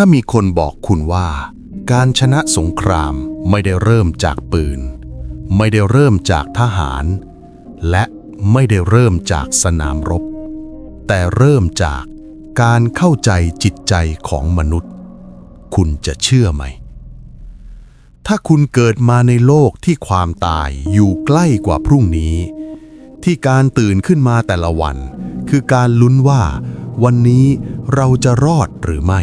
ถ้ามีคนบอกคุณว่า การชนะสงครามไม่ได้เริ่มจากปืน ไม่ได้เริ่มจากทหาร และไม่ได้เริ่มจากสนามรบ แต่เริ่มจากการเข้าใจจิตใจของมนุษย์ คุณจะเชื่อไหม ถ้าคุณเกิดมาในโลกที่ความตายอยู่ใกล้กว่าพรุ่งนี้ ที่การตื่นขึ้นมาแต่ละวัน คือการลุ้นว่า วันนี้เราจะรอดหรือไม่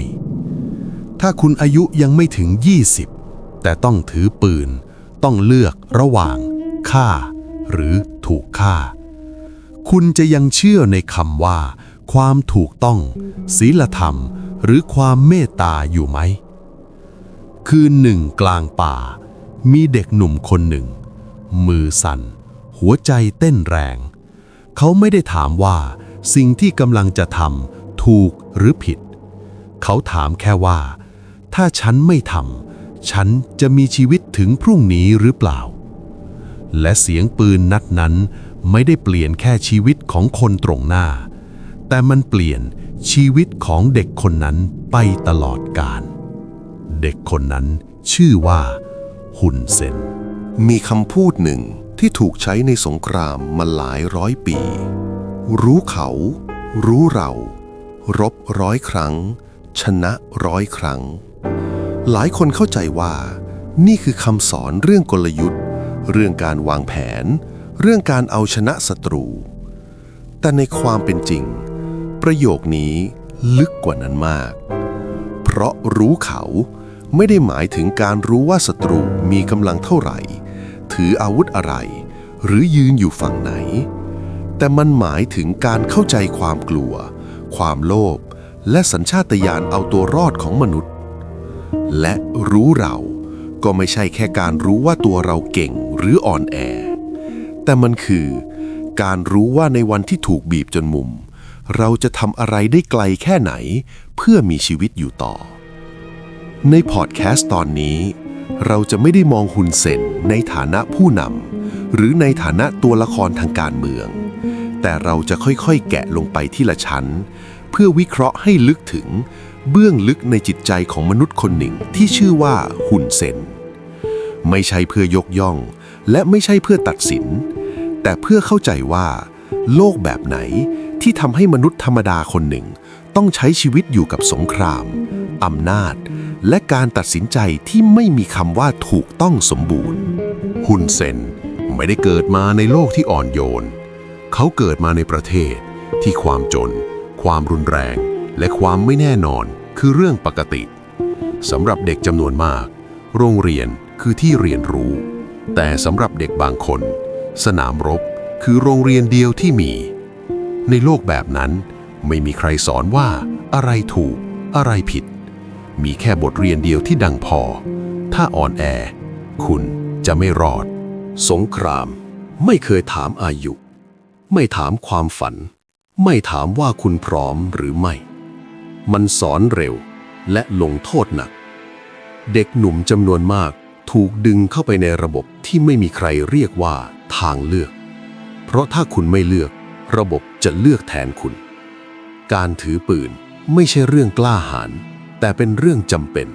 ถ้าคุณอายุยังไม่ถึง 20 แต่ต้องถือปืน ต้องเลือกระหว่างฆ่า หรือถูกฆ่า คุณจะยังเชื่อในคำว่า ความถูกต้อง ศีลธรรม หรือความเมตตาอยู่ไหม คืนหนึ่งกลางป่า มีเด็กหนุ่มคนหนึ่ง มือสั่น หัวใจเต้นแรง เขาไม่ได้ถามว่าสิ่งที่กำลังจะทำถูกหรือผิด เขาถามแค่ว่า ถ้าฉันไม่ทำฉันจะมีชีวิตถึงพรุ่งนี้หรือเปล่า และเสียงปืนนัดนั้นไม่ได้เปลี่ยนแค่ชีวิตของคนตรงหน้า แต่มันเปลี่ยนชีวิตของเด็กคนนั้นไปตลอดกาลเด็กคนนั้นชื่อว่า ฮุนเซน มีคำพูดหนึ่งที่ถูกใช้ในสงครามมาหลายร้อยปี รู้เขา รู้เรา รบร้อยครั้ง ชนะร้อยครั้ง หลายคนเข้าใจว่า นี่คือคำสอนเรื่องกลยุทธ์ เรื่องการวางแผน เรื่องการเอาชนะศัตรู แต่ในความเป็นจริง ประโยคนี้ลึกกว่านั้นมาก เพราะรู้เขาไม่ได้หมายถึงการรู้ว่าศัตรูมีกำลังเท่าไหร่ ถืออาวุธอะไร หรือยืนอยู่ฝั่งไหน แต่มันหมายถึงการเข้าใจความกลัว ความโลภและสัญชาตญาณเอาตัวรอดของมนุษย์ และรู้เราก็ไม่ใช่แค่การรู้ว่าตัวเราเก่งหรืออ่อนแอ แต่มันคือ การรู้ว่าในวันที่ถูกบีบจนมุม เราจะทำอะไรได้ไกลแค่ไหน เพื่อมีชีวิตอยู่ต่อ ในพอดแคสต์ตอนนี้ เราจะไม่ได้มองฮุนเซนในฐานะผู้นำหรือในฐานะตัวละครทางการเมือง แต่เราจะค่อยๆ แกะลงไปที่ละชั้น เพื่อวิเคราะห์ให้ลึกถึง เบื้องลึกในจิตใจของมนุษย์คนหนึ่งที่ชื่อว่าฮุนเซน ไม่ใช่เพื่อยกย่อง และไม่ใช่เพื่อตัดสิน แต่เพื่อเข้าใจว่า โลกแบบไหนที่ทำให้มนุษย์ธรรมดาคนหนึ่ง ต้องใช้ชีวิตอยู่กับสงครามอำนาจ และการตัดสินใจที่ไม่มีคำว่าถูกต้องสมบูรณ์ฮุนเซนไม่ได้เกิดมาในโลกที่อ่อนโยน เขาเกิดมาในประเทศที่ความจน ความรุนแรง และความไม่แน่นอนคือเรื่องปกติสำหรับเด็กจำนวนมาก โรงเรียนคือที่เรียนรู้ แต่สำหรับเด็กบางคน สนามรบคือโรงเรียนเดียวที่มี ในโลกแบบนั้น ไม่มีใครสอนว่าอะไรถูก อะไรผิด มีแค่บทเรียนเดียวที่ดังพอ ถ้าอ่อนแอ คุณจะไม่รอด สงคราม ไม่เคยถามอายุ ไม่ถามความฝัน ไม่ถามว่าคุณพร้อมหรือไม่ มันสอนเร็วและลงโทษหนัก เด็กหนุ่มจำนวนมากถูกดึงเข้าไปในระบบที่ไม่มีใครเรียกว่าทางเลือก เพราะถ้าคุณไม่เลือก ระบบจะเลือกแทนคุณ การถือปืนไม่ใช่เรื่องกล้าหาญแต่เป็นเรื่องจำเป็น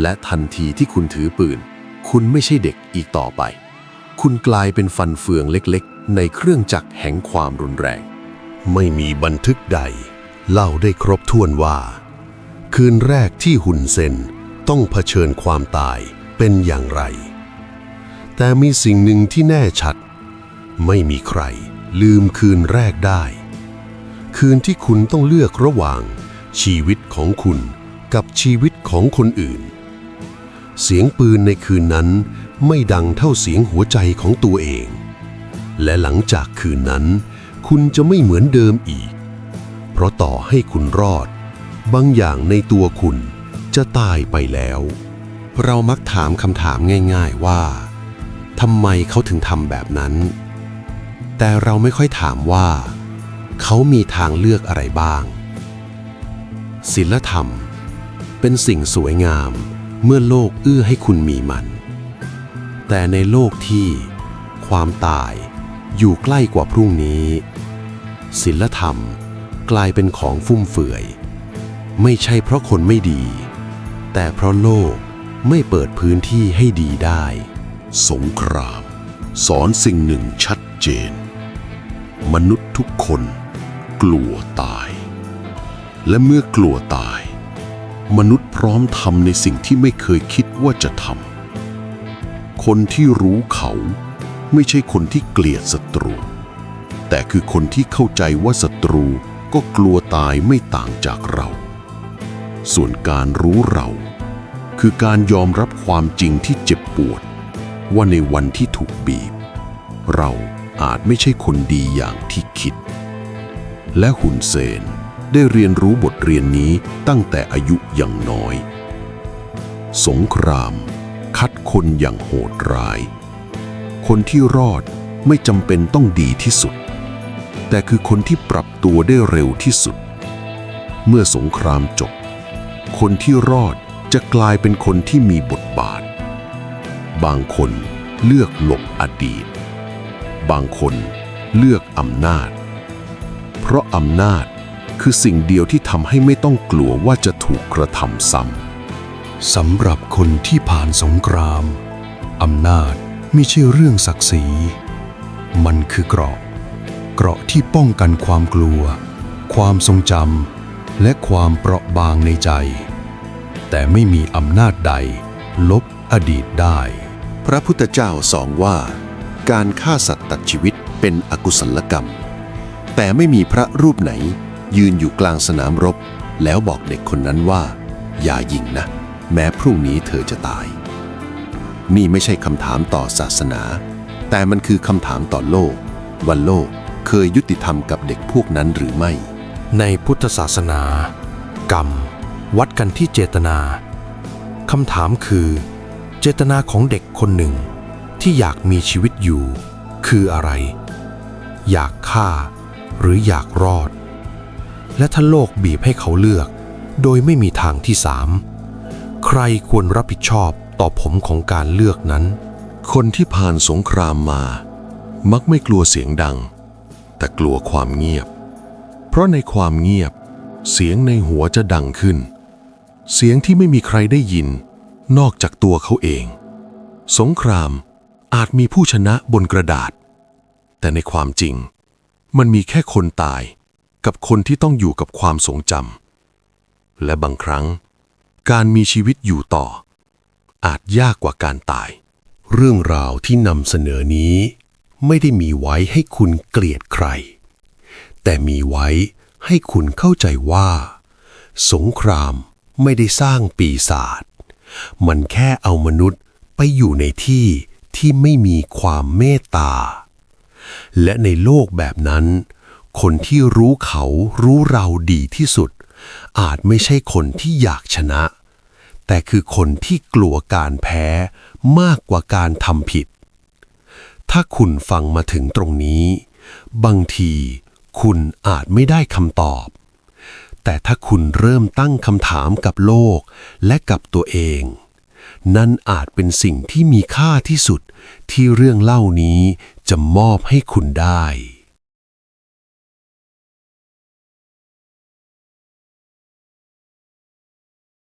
และทันทีที่คุณถือปืน คุณไม่ใช่เด็กอีกต่อไป คุณกลายเป็นฟันเฟืองเล็กๆ ในเครื่องจักรแห่งความรุนแรง ไม่มีบันทึกใด เล่าได้ครบถ้วนว่า คืนแรกที่ฮุนเซนต้องเผชิญความตายเป็นอย่างไร แต่มีสิ่งหนึ่งที่แน่ชัด ไม่มีใครลืมคืนแรกได้ คืนที่คุณต้องเลือกระหว่างชีวิตของคุณกับชีวิตของคนอื่น เสียงปืนในคืนนั้นไม่ดังเท่าเสียงหัวใจของตัวเอง และหลังจากคืนนั้น คุณจะไม่เหมือนเดิมอีก เพราะต่อให้คุณรอด บางอย่างในตัวคุณจะตายไปแล้ว เรามักถามคำถามง่าย ๆว่าทำไมเขาถึงทำแบบนั้น แต่เราไม่ค่อยถามว่า เขามีทางเลือกอะไรบ้าง ศิลธรรม เป็นสิ่งสวยงามเมื่อโลกเอื้อให้คุณมีมัน แต่ในโลกที่ ความตายอยู่ใกล้กว่าพรุ่งนี้ ศิลธรรม กลายเป็นของฟุ่มเฟือย ไม่ใช่เพราะคนไม่ดี แต่เพราะโลกไม่เปิดพื้นที่ให้ดีได้ สงคราม สอนสิ่งหนึ่งชัดเจน มนุษย์ทุกคน กลัวตาย และเมื่อกลัวตาย มนุษย์พร้อมทำในสิ่งที่ไม่เคยคิดว่าจะทำคนที่รู้เขาไม่ใช่คนที่เกลียดศัตรู แต่คือคนที่เข้าใจว่าศัตรูก็กลัวตายไม่ต่างจากเรา ส่วนการรู้เรา คือการยอมรับความจริงที่เจ็บปวด ว่าในวันที่ถูกบีบ เราอาจไม่ใช่คนดีอย่างที่คิด และหุนเซนได้เรียนรู้บทเรียนนี้ตั้งแต่อายุยังน้อย สงคราม คัดคนอย่างโหดร้าย คนที่รอดไม่จำเป็นต้องดีที่สุด แต่คือคนที่ปรับตัวได้เร็วที่สุด เมื่อสงครามจบ คนที่รอดจะกลายเป็นคนที่มีบทบาท บางคนเลือกหลบอดีต บางคนเลือกอำนาจ เพราะอำนาจคือสิ่งเดียวที่ทำให้ไม่ต้องกลัวว่าจะถูกกระทำซ้ำสำหรับคนที่ผ่านสงครามอำนาจไม่ใช่เรื่องศักดิ์ศรี มันคือกราะ เกราะที่ป้องกันความกลัว ความทรงจำและความเปราะบางในใจ แต่ไม่มีอำนาจใด ลบอดีตได้ พระพุทธเจ้าสอนว่า การฆ่าสัตว์ตัดชีวิตเป็นอกุศลกรรม แต่ไม่มีพระรูปไหน ยืนอยู่กลางสนามรบ แล้วบอกเด็กคนนั้นว่า อย่ายิงนะ แม้พรุ่งนี้เธอจะตาย นี่ไม่ใช่คำถามต่อศาสนา แต่มันคือคำถามต่อโลกว่าโลก เคยยุติธรรมกับเด็กพวกนั้นหรือไม่ ในพุทธศาสนา กรรม วัดกันที่เจตนาคำถามคือ เจตนาของเด็กคนหนึ่ง ที่อยากมีชีวิตอยู่ คืออะไร อยากฆ่า หรืออยากรอด และถ้าโลกบีบให้เขาเลือก โดยไม่มีทางที่สามใครควรรับผิดชอบต่อผมของการเลือกนั้น คนที่ผ่านสงครามมา มักไม่กลัวเสียงดัง แต่กลัวความเงียบ เพราะในความเงียบ เสียงในหัวจะดังขึ้น เสียงที่ไม่มีใครได้ยิน นอกจากตัวเขาเอง สงครามอาจมีผู้ชนะบนกระดาษ แต่ในความจริง มันมีแค่คนตายกับคนที่ต้องอยู่กับความทรงจำและบางครั้ง การมีชีวิตอยู่ต่อ อาจยากกว่าการตาย เรื่องราวที่นำเสนอนี้ ไม่ได้มีไว้ให้คุณเกลียดใคร แต่มีไว้ให้คุณเข้าใจว่า สงครามไม่ได้สร้างปีศาจ มันแค่เอามนุษย์ไปอยู่ในที่ที่ไม่มีความเมตตา และในโลกแบบนั้น คนที่รู้เขารู้เราดีที่สุด อาจไม่ใช่คนที่อยากชนะ แต่คือคนที่กลัวการแพ้มากกว่าการทำผิด ถ้าคุณฟังมาถึงตรงนี้ บางทีคุณอาจไม่ได้คำตอบ แต่ถ้าคุณเริ่มตั้งคำถามกับโลกและกับตัวเอง นั่นอาจเป็นสิ่งที่มีค่าที่สุดที่เรื่องเล่านี้จะมอบให้คุณได้